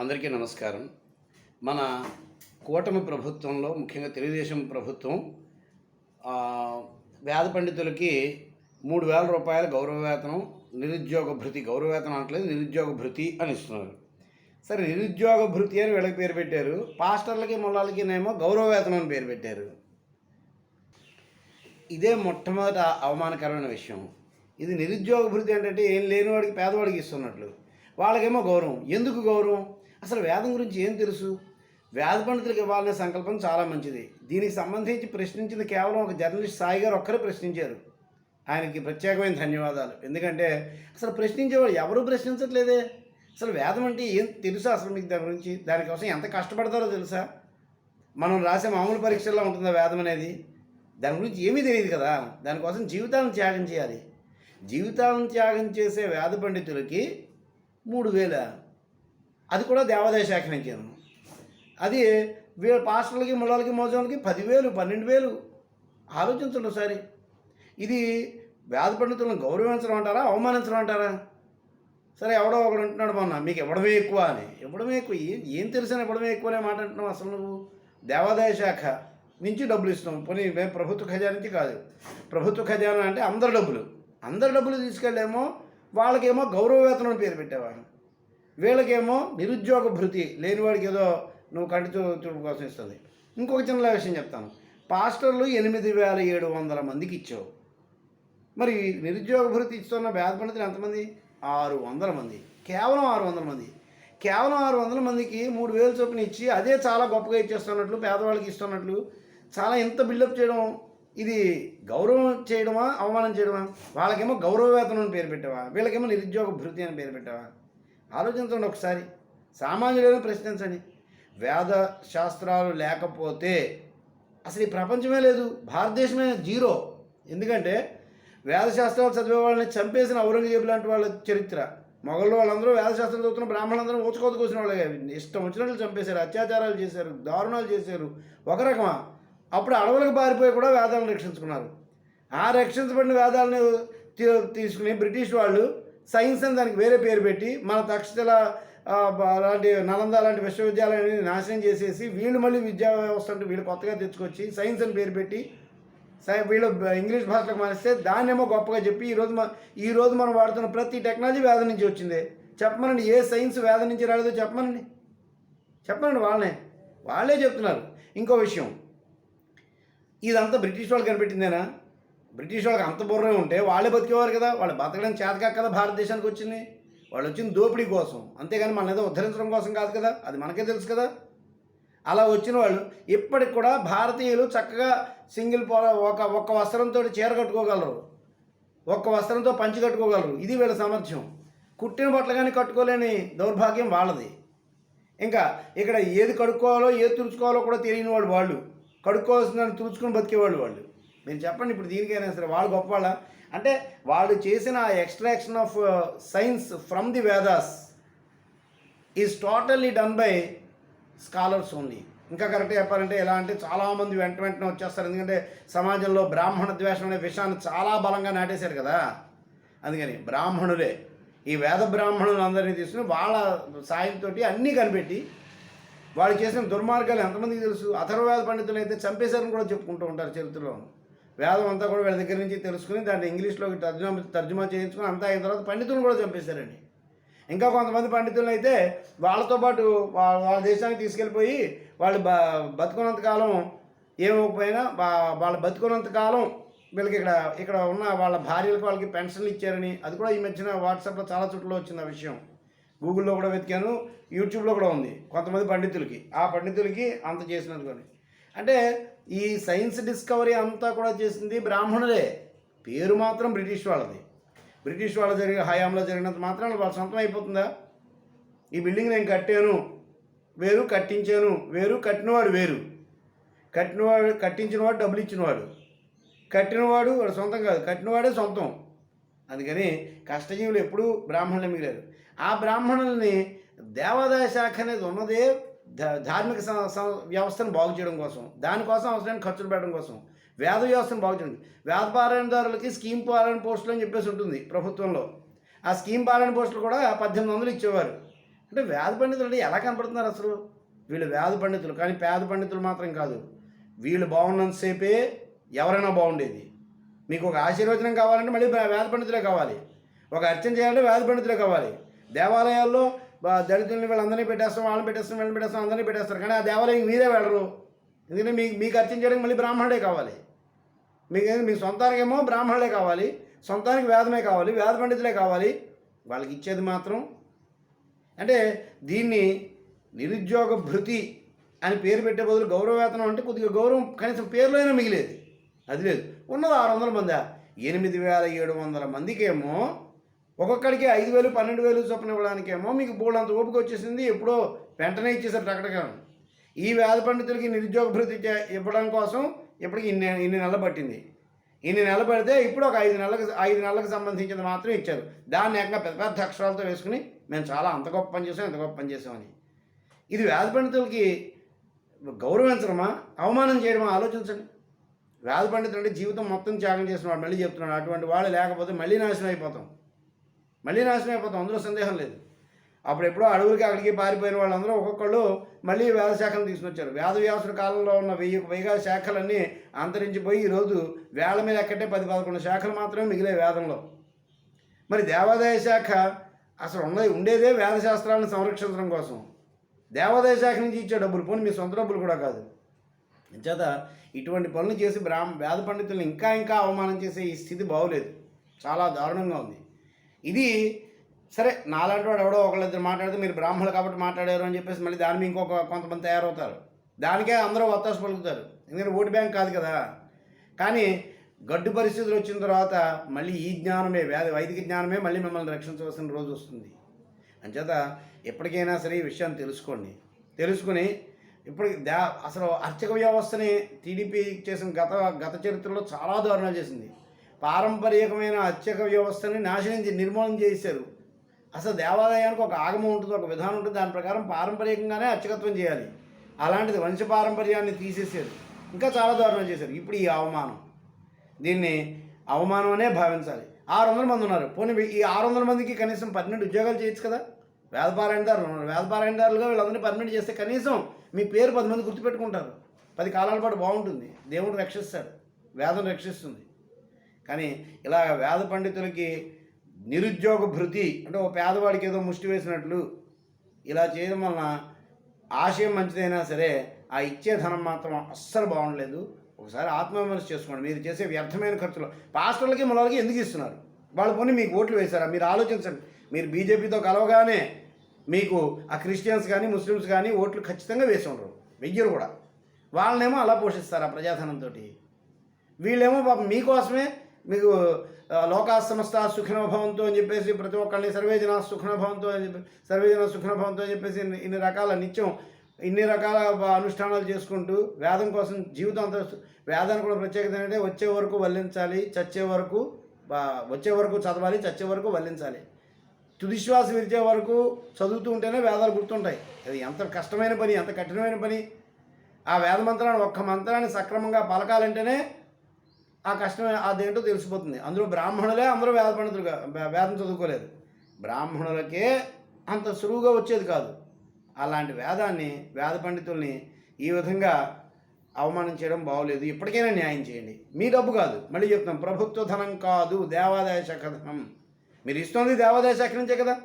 అందరికీ నమస్కారం. మన కూటమి ప్రభుత్వంలో ముఖ్యంగా తెలుగుదేశం ప్రభుత్వం వేద పండితులకి మూడు వేల రూపాయల గౌరవ వేతనం నిరుద్యోగ భృతి గౌరవ వేతనం అనట్లేదు నిరుద్యోగ భృతి అని ఇస్తున్నారు. సరే నిరుద్యోగ భృతి అని వీళ్ళకి పేరు పెట్టారు. పాస్టర్లకి ముళ్ళాలకినేమో గౌరవ వేతనం అని పేరు పెట్టారు. ఇదే మొట్టమొదట అవమానకరమైన విషయం. ఇది నిరుద్యోగ భృతి అంటే ఏం లేనివాడికి పేదవాడికి ఇస్తున్నట్లు. వాళ్ళకేమో గౌరవం. ఎందుకు గౌరవం? అసలు వేదం గురించి ఏం తెలుసు? వేద పండితులకు ఇవ్వాలనే సంకల్పం చాలా మంచిది. దీనికి సంబంధించి ప్రశ్నించింది కేవలం ఒక జర్నలిస్ట్ సాయి గారు ఒక్కరే ప్రశ్నించారు. ఆయనకి ప్రత్యేకమైన ధన్యవాదాలు. ఎందుకంటే అసలు ప్రశ్నించేవాడు ఎవరు ప్రశ్నించట్లేదే. అసలు వేదం అంటే ఏం తెలుసా అసలు మీకు దాని గురించి? దానికోసం ఎంత కష్టపడతారో తెలుసా? మనం రాసే మామూలు పరీక్షల్లో ఉంటుందా వేదం అనేది? దాని గురించి ఏమీ తెలియదు కదా. దానికోసం జీవితాలను త్యాగం చేయాలి. జీవితాలను త్యాగం చేసే వేద పండితులకి మూడు వేల అది కూడా దేవాదాయ శాఖ నుంచి అది వీళ్ళ పాస్టర్లకి ముళ్ళకి మోజాలకి పదివేలు పన్నెండు వేలు ఆలోచించండి ఒకసారి. ఇది వేద పండితులను గౌరవించడం అంటారా అవమానించడం అంటారా? సరే ఎవడో ఒకడు అంటున్నాడు మొన్న మీకు ఇవ్వడమే ఎక్కువ అని. ఇవ్వడమే ఎక్కువ? ఏం ఏం తెలిసిన ఇవ్వడమే ఎక్కువ అనే మాట అంటున్నావు అసలు నువ్వు? దేవాదాయ శాఖ నుంచి డబ్బులు ఇస్తాం పోనీ మేము ప్రభుత్వ ఖజానా నుంచి కాదు. ప్రభుత్వ ఖజానా అంటే అందరి డబ్బులు. అందరి డబ్బులు తీసుకెళ్ళేమో వాళ్ళకేమో గౌరవ వేతనం అని పేరు పెట్టేవారు. వీళ్ళకేమో నిరుద్యోగ భృతి లేనివాడికి ఏదో నువ్వు కంటి చూ- చూపు కోసం ఇస్తుంది. ఇంకొక చిన్న విషయం చెప్తాను. పాస్టర్లు ఎనిమిది వేల ఏడు వందల మందికి ఇచ్చావు. మరి నిరుద్యోగ భృతి ఇస్తున్న వేద పండితులు ఎంతమంది? ఆరు వందల మంది. కేవలం ఆరు వందల మంది. కేవలం ఆరు వందల మందికి మూడు వేలు చొప్పున ఇచ్చి అదే చాలా గొప్పగా ఇచ్చేస్తున్నట్లు పేదవాళ్ళకి ఇస్తున్నట్లు చాలా ఇంత బిల్డప్ చేయడం ఇది గౌరవం చేయడమా అవమానం చేయడమా? వాళ్ళకేమో గౌరవ వేతనం అని పేరు పెట్టావా? వీళ్ళకేమో నిరుద్యోగ భృతి అని పేరు పెట్టావా? ఆలోచించండి ఒకసారి. సామాన్యులను ప్రశ్నించండి. వేద శాస్త్రాలు లేకపోతే అసలు ఈ ప్రపంచమే లేదు. భారతదేశమే జీరో. ఎందుకంటే వేదశాస్త్రాలు చదివే వాళ్ళని చంపేసిన ఔరంగజేబు లాంటి వాళ్ళ చరిత్ర. మొగళ్ళు వాళ్ళందరూ వేదశాస్త్రం చదువుతున్న బ్రాహ్మణులందరూ ఊచకోత కూర్చున్న వాళ్ళే ఇష్టం వచ్చినట్లు చంపేశారు. అత్యాచారాలు చేశారు. దారుణాలు చేశారు. ఒక రకమా. అప్పుడు అడవులకు పారిపోయి కూడా వేదాలను రక్షించుకున్నారు. ఆ రక్షించబడిన వేదాలను తీ- తీసుకుని బ్రిటిష్ వాళ్ళు సైన్స్ అని దానికి వేరే పేరు పెట్టి మన తక్షశిల అలాంటి నలంద లాంటి విశ్వవిద్యాలయాన్ని నాశనం చేసేసి వీళ్ళు మళ్ళీ విద్యా వ్యవస్థ అంటూ వీళ్ళు కొత్తగా తెచ్చుకొచ్చి సైన్స్ అని పేరు పెట్టి సై వీళ్ళు ఇంగ్లీష్ భాషలోకి మారిస్తే దాన్నేమో గొప్పగా చెప్పి ఈరోజు మన ఈరోజు మనం వాడుతున్న ప్రతి టెక్నాలజీ వేద నుంచి వచ్చింది. చెప్పమనండి ఏ సైన్స్ వేద నుంచి రాలేదో చెప్పమనండి. చెప్పనండి వాళ్ళనే. వాళ్ళే చెప్తున్నారు. ఇంకో విషయం. ఇదంతా బ్రిటిష్ వాళ్ళు కనిపెట్టిందేనా? బ్రిటిష్ వాళ్ళకి అంత బుర్రే ఉంటే వాళ్ళే బతికేవారు కదా వాళ్ళు బతకడం చేతకాక కదా భారతదేశానికి వచ్చింది. వాళ్ళు వచ్చింది దోపిడీ కోసం. అంతేగాని మన ఏదో ఉద్ధరించడం కోసం కాదు కదా అది మనకే తెలుసు కదా. అలా వచ్చిన వాళ్ళు ఇప్పటికి కూడా భారతీయులు చక్కగా సింగిల్ పొర ఒక ఒక్క వస్త్రంతో చీర కట్టుకోగలరు. ఒక్క వస్త్రంతో పంచి కట్టుకోగలరు. ఇది వీళ్ళ సామర్థ్యం. కుట్టిన బట్టలు కానీ కట్టుకోలేని దౌర్భాగ్యం వాళ్ళది. ఇంకా ఇక్కడ ఏది కడుక్కోవాలో ఏది తుడుచుకోవాలో కూడా తెలియని వాళ్ళు వాళ్ళు. కడుక్కోవాల్సిన తుడుచుకుని బతికేవాళ్ళు వాళ్ళు. మీరు చెప్పండి ఇప్పుడు దీనికైనా సరే వాళ్ళు గొప్పవాళ్ళ? అంటే వాళ్ళు చేసిన extraction of science from the Vedas is totally done by scholars only ఇంకా కరెక్ట్గా చెప్పాలంటే ఎలా అంటే చాలామంది వెంట వెంటనే వచ్చేస్తారు. ఎందుకంటే సమాజంలో బ్రాహ్మణ ద్వేషం అనే విషయాన్ని చాలా బలంగా నాటేశారు కదా. అందుకని బ్రాహ్మణులే. ఈ వేద బ్రాహ్మణులు అందరినీ తీసుకుని వాళ్ళ సాయంతో అన్నీ కనిపెట్టి వాళ్ళు చేసిన దుర్మార్గాలు ఎంతమందికి తెలుసు? అథర్వేద పండితులు అయితే చంపేశారని కూడా చెప్పుకుంటూ ఉంటారు చరిత్రలో. వేదం అంతా కూడా వీళ్ళ దగ్గర నుంచి తెలుసుకుని దాన్ని ఇంగ్లీష్లోకి తర్జుమా తర్జుమా చేయించుకుని అంతా అయిన తర్వాత పండితులను కూడా చంపేశారండి. ఇంకా కొంతమంది పండితులను అయితే వాళ్ళతో పాటు వాళ్ళ వాళ్ళ దేశానికి తీసుకెళ్ళిపోయి వాళ్ళు బ బతుకున్నంతకాలం ఏమకపోయినా వాళ్ళు బతుకున్నంతకాలం వీళ్ళకి ఇక్కడ ఇక్కడ ఉన్న వాళ్ళ భార్యలకు వాళ్ళకి పెన్షన్లు ఇచ్చారని అది కూడా ఈ మధ్యన వాట్సాప్లో చాలా చుట్టూ వచ్చిన విషయం. గూగుల్లో కూడా వెతికాను యూట్యూబ్లో కూడా ఉంది కొంతమంది పండితులకి. ఆ పండితులకి అంత చేసినారు అంటే ఈ సైన్స్ డిస్కవరీ అంతా కూడా చేసింది బ్రాహ్మణులే. పేరు మాత్రం బ్రిటిష్ వాళ్ళది. బ్రిటిష్ వాళ్ళ జరిగిన హయాంలో జరిగినంత మాత్రం వాళ్ళ సొంతం అయిపోతుందా? ఈ బిల్డింగ్ నేను కట్టాను. వేరు కట్టించాను. వేరు కట్టినవాడు వేరు. కట్టినవాడు కట్టించినవాడు డబ్బులు ఇచ్చినవాడు. కట్టినవాడు వాడు సొంతం కాదు. కట్టినవాడే సొంతం. అందుకని కష్టజీవులు ఎప్పుడూ బ్రాహ్మణులు మిగిలారు. ఆ బ్రాహ్మణుల్ని దేవాదాయ శాఖ అనేది ఉన్నదే ధార్మిక స- వ్యవస్థను బాగు చేయడం కోసం దానికోసం అవసరమైన ఖర్చులు పెట్టడం కోసం వేద వ్యవస్థను బాగు చేయడం. వేద పారాయణదారులకి స్కీమ్ పారాయణ పోస్టులు అని చెప్పేసి ఉంటుంది ప్రభుత్వంలో. ఆ స్కీమ్ పారాయణ పోస్టులు కూడా పద్దెనిమిది వందలు ఇచ్చేవారు. అంటే వేద పండితులు అంటే ఎలా కనపడుతున్నారు అసలు? వీళ్ళు వేద పండితులు కానీ పేద పండితులు మాత్రం కాదు. వీళ్ళు బాగున్నంతసేపే ఎవరైనా బాగుండేది. మీకు ఒక ఆశీర్వచనం కావాలంటే మళ్ళీ వేద పండితులే కావాలి. ఒక అర్చన చేయాలంటే వేద పండితులే కావాలి. దేవాలయాల్లో దళితుల్ని వీళ్ళందరినీ పెట్టేస్తాం వాళ్ళని పెట్టేస్తాం వీళ్ళని పెట్టేస్తాం అందరినీ పెట్టేస్తారు. కానీ ఆ దేవాలయం మీరే వెళ్ళరు. ఎందుకంటే మీకు మీకు అర్చన చేయడానికి మళ్ళీ బ్రాహ్మణుడే కావాలి. మీకు మీ సొంతానికేమో బ్రాహ్మణుడే కావాలి. సొంతానికి వేదమే కావాలి వేద పండితులే కావాలి. వాళ్ళకి ఇచ్చేది మాత్రం అంటే దీన్ని నిరుద్యోగ భృతి అని పేరు పెట్టే బదులు గౌరవ వేతనం అంటే కొద్దిగా గౌరవం కనీసం పేర్లోనే మిగిలేదు. అది లేదు. ఉన్నది ఆరు వందల మంది. ఎనిమిది వేల ఏడు వందల మందికేమో ఒక్కొక్కడికి ఐదు వేలు పన్నెండు వేలు చొప్పున ఇవ్వడానికేమో మీకు బోళ్ళంత ఓపిక వచ్చేసింది ఎప్పుడో వెంటనే ఇచ్చేసారు టకటగా ఈ వేద పండితులకి నిరుద్యోగ భృతి ఇవ్వడం కోసం ఇప్పటికి ఇన్ని ఇన్ని నెలలు పట్టింది. ఇన్ని నెలలు పడితే ఇప్పుడు ఒక ఐదు నెలలకు ఐదు నెలలకు సంబంధించింది మాత్రం ఇచ్చారు. దాన్ని ఏకంగా పెద్ద పెద్ద అక్షరాలతో వేసుకుని మేము చాలా అంత గొప్ప పని చేసాం ఇంత గొప్ప పని చేసామని ఇది వేద పండితులకి గౌరవించడమా అవమానం చేయడమా? ఆలోచించండి. వేద పండితులు అంటే జీవితం మొత్తం త్యాగం చేసిన వాడు మళ్ళీ చెప్తున్నాడు అటువంటి వాళ్ళు లేకపోతే మళ్ళీ నాశనం అయిపోతాం. మళ్ళీ నాశనం అయిపోతాం. అందులో సందేహం లేదు. అప్పుడు ఎప్పుడో అడవులకి అక్కడికి పారిపోయిన వాళ్ళందరూ ఒక్కొక్కళ్ళు మళ్ళీ వేద శాఖను తీసుకొచ్చారు. వేదవ్యాసుల కాలంలో ఉన్న వెయ్యి పైగా శాఖలన్నీ అంతరించిపోయి ఈరోజు వేల మీద ఎక్కటే పది పదకొండు శాఖలు మాత్రమే మిగిలే వేదంలో. మరి దేవాదాయ శాఖ అసలు ఉన్నది ఉండేదే వేద శాస్త్రాలను సంరక్షించడం కోసం. దేవాదాయ శాఖ నుంచి ఇచ్చే డబ్బులు పోనీ మీ సొంత డబ్బులు కూడా కాదు. చేత ఇటువంటి పనులు చేసి బ్రాహ్మ వేద పండితులను ఇంకా ఇంకా అవమానం చేసే ఈ స్థితి బాగోలేదు. చాలా దారుణంగా ఉంది. ఇది సరే నాలాంటి వాడు ఎవడో ఒకళ్ళిద్దరు మాట్లాడితే మీరు బ్రాహ్మణులు కాబట్టి మాట్లాడారు అని చెప్పేసి మళ్ళీ దాని మీద ఇంకొక కొంతమంది తయారవుతారు. దానికే అందరూ ఒత్తాసు పలుకుతారు. ఎందుకంటే ఓటు బ్యాంక్ కాదు కదా. కానీ గడ్డు పరిస్థితులు వచ్చిన తర్వాత మళ్ళీ ఈ జ్ఞానమే వ్యాధి వైదిక జ్ఞానమే మళ్ళీ మిమ్మల్ని రక్షించవలసిన రోజు వస్తుంది. అంచేత ఎప్పటికైనా సరే ఈ విషయాన్ని తెలుసుకోండి. తెలుసుకుని ఇప్పుడు దా అసలు అర్చక వ్యవస్థని టీడీపీ చేసిన గత గత చరిత్రలో చాలా దారుణాలు చేసింది. పారంపరికమైన అర్చక వ్యవస్థని నాశనం చే- నిర్మూలన చేశారు. అసలు దేవాలయానికి ఒక ఆగమం ఉంటుంది ఒక విధానం ఉంటుంది. దాని ప్రకారం పారంపరికంగానే అర్చకత్వం చేయాలి. అలాంటిది వంశ పారంపర్యాన్ని తీసేసారు ఇంకా చాలా దారుణం చేశారు. ఇప్పుడు ఈ అవమానం. దీన్ని అవమానం అనే భావించాలి. ఆరు వందల మంది ఉన్నారు. పోనీ ఈ ఆరు వందల మందికి కనీసం పన్నెండు ఉద్యోగాలు చేయొచ్చు కదా? వేదపారాయణదారులు ఉన్నారు వేదపారాయణదారులుగా వీళ్ళందరినీ పర్మనెంట్ చేస్తే కనీసం మీ పేరు పది మంది గుర్తుపెట్టుకుంటారు. పది కాలాల పాటు బాగుంటుంది. దేవుడు రక్షిస్తాడు. వేదం రక్షిస్తుంది. కానీ ఇలా వేద పండితులకి నిరుద్యోగ భృతి అంటే ఓ పేదవాడికి ఏదో ముష్టి వేసినట్లు ఇలా చేయడం వలన ఆశయం మంచిదైనా సరే ఆ ఇచ్చే ధనం మాత్రం అస్సలు బాగుండలేదు. ఒకసారి ఆత్మవిమర్శ చేసుకోండి. మీరు చేసే వ్యర్థమైన ఖర్చులు. పాస్టర్లకి మొలలకి ఎందుకు ఇస్తున్నారు? వాళ్ళు పోనీ మీకు ఓట్లు వేశారా? మీరు ఆలోచించండి. మీరు బీజేపీతో కలవగానే మీకు ఆ క్రిస్టియన్స్ కానీ ముస్లిమ్స్ కానీ ఓట్లు ఖచ్చితంగా వేసి ఉండరు. వెయ్యరు కూడా. వాళ్ళనేమో అలా పోషిస్తారు ఆ ప్రజాధనంతో వీళ్ళేమో పాపం మీకోసమే మీకు లోకా సమస్త సుఖినోభవంతో అని చెప్పేసి ప్రతి ఒక్కళ్ళని సర్వేజన సుఖనభవంతో అని చెప్పి సర్వేజన సుఖనభవంతో అని చెప్పేసి ఇన్ని- రకాల నిత్యం ఇన్ని రకాల అనుష్ఠానాలు చేసుకుంటూ వేదం కోసం జీవితం అంతా వేదానికి కూడా ప్రత్యేకత ఏంటంటే వచ్చే వరకు వల్లించాలి చచ్చే వరకు వచ్చే వరకు చదవాలి చచ్చే వరకు వల్లించాలి. తుదిశ్వాస విరిచే వరకు చదువుతూ ఉంటేనే వేదాలు గుర్తుంటాయి. అది ఎంత కష్టమైన పని ఎంత కఠినమైన పని. ఆ వేద మంత్రాన్ని ఒక్క మంత్రాన్ని సక్రమంగా పలకాలంటేనే ఆ కష్టం అదేంటో తెలిసిపోతుంది. అందులో బ్రాహ్మణులే అందరూ వేద పండితులు వేదం చదువుకోలేదు. బ్రాహ్మణులకే అంత సులువుగా వచ్చేది కాదు. అలాంటి వేదాన్ని వేద పండితుల్ని ఈ విధంగా అవమానం చేయడం బాగోలేదు. ఇప్పటికైనా న్యాయం చేయండి. మీ డబ్బు కాదు. మళ్ళీ చెప్తాం ప్రభుత్వ ధనం కాదు దేవాదాయ శాఖ ధనం. మీరు ఇస్తుంది దేవాదాయ శాఖ నుంచే కదా?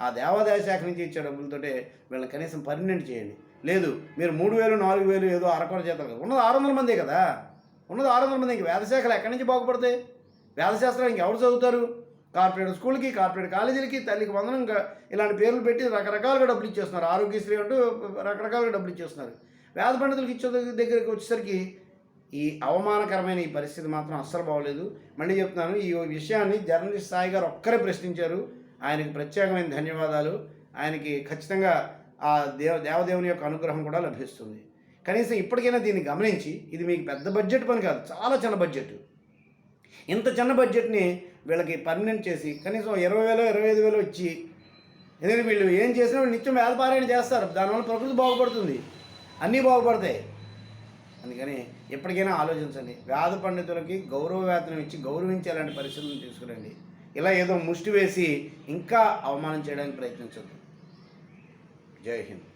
ఆ దేవాదాయ శాఖ నుంచి ఇచ్చే డబ్బులతోటే వీళ్ళని కనీసం పర్మనెంట్ చేయండి. లేదు మీరు మూడు వేలు నాలుగు వేలు ఏదో అరకొర చేతారు కదా. ఉన్నది ఆరు వందల మందే కదా? ఉన్నది ఆరు వందల మంది. ఇంక వేదశాఖలు ఎక్కడి నుంచి బాగుపడతాయి? వేదశాస్త్రాలు ఇంకెవరు చదువుతారు? కార్పొరేట్ స్కూల్కి కార్పొరేట్ కాలేజీలకి తల్లికి వందనం ఇలాంటి పేర్లు పెట్టి రకరకాలుగా డబ్బులు ఇచ్చేస్తున్నారు. ఆరోగ్యశ్రీ అంటూ రకరకాలుగా డబ్బులు ఇచ్చేస్తున్నారు. వేద పండితులకి ఇచ్చే దగ్గరికి వచ్చేసరికి ఈ అవమానకరమైన ఈ పరిస్థితి మాత్రం అస్సలు బాగోలేదు. మళ్ళీ చెప్తున్నాను ఈ విషయాన్ని జర్నలిస్ట్ సాయి గారు ఒక్కరే ప్రశ్నించారు. ఆయనకి ప్రత్యేకమైన ధన్యవాదాలు. ఆయనకి ఖచ్చితంగా ఆ దేవ దేవదేవుని యొక్క అనుగ్రహం కూడా లభిస్తుంది. కనీసం ఇప్పటికైనా దీన్ని గమనించి ఇది మీకు పెద్ద బడ్జెట్ పని కాదు చాలా చిన్న బడ్జెట్ ఇంత చిన్న బడ్జెట్ని వీళ్ళకి పర్మనెంట్ చేసి కనీసం ఇరవై వేలు ఇరవై ఐదు వేలు వచ్చి ఎందుకంటే వీళ్ళు ఏం చేసినా నిత్యం వేదపారాయణ చేస్తారు. దానివల్ల ప్రకృతి బాగుపడుతుంది. అన్నీ బాగుపడతాయి. అందుకని ఎప్పటికైనా ఆలోచించండి. వేద పండితులకి గౌరవ వేతనం ఇచ్చి గౌరవించాలంటే పరిస్థితులను తీసుకురండి. ఇలా ఏదో ముష్టి వేసి ఇంకా అవమానం చేయడానికి ప్రయత్నించద్దు. జై హింద్.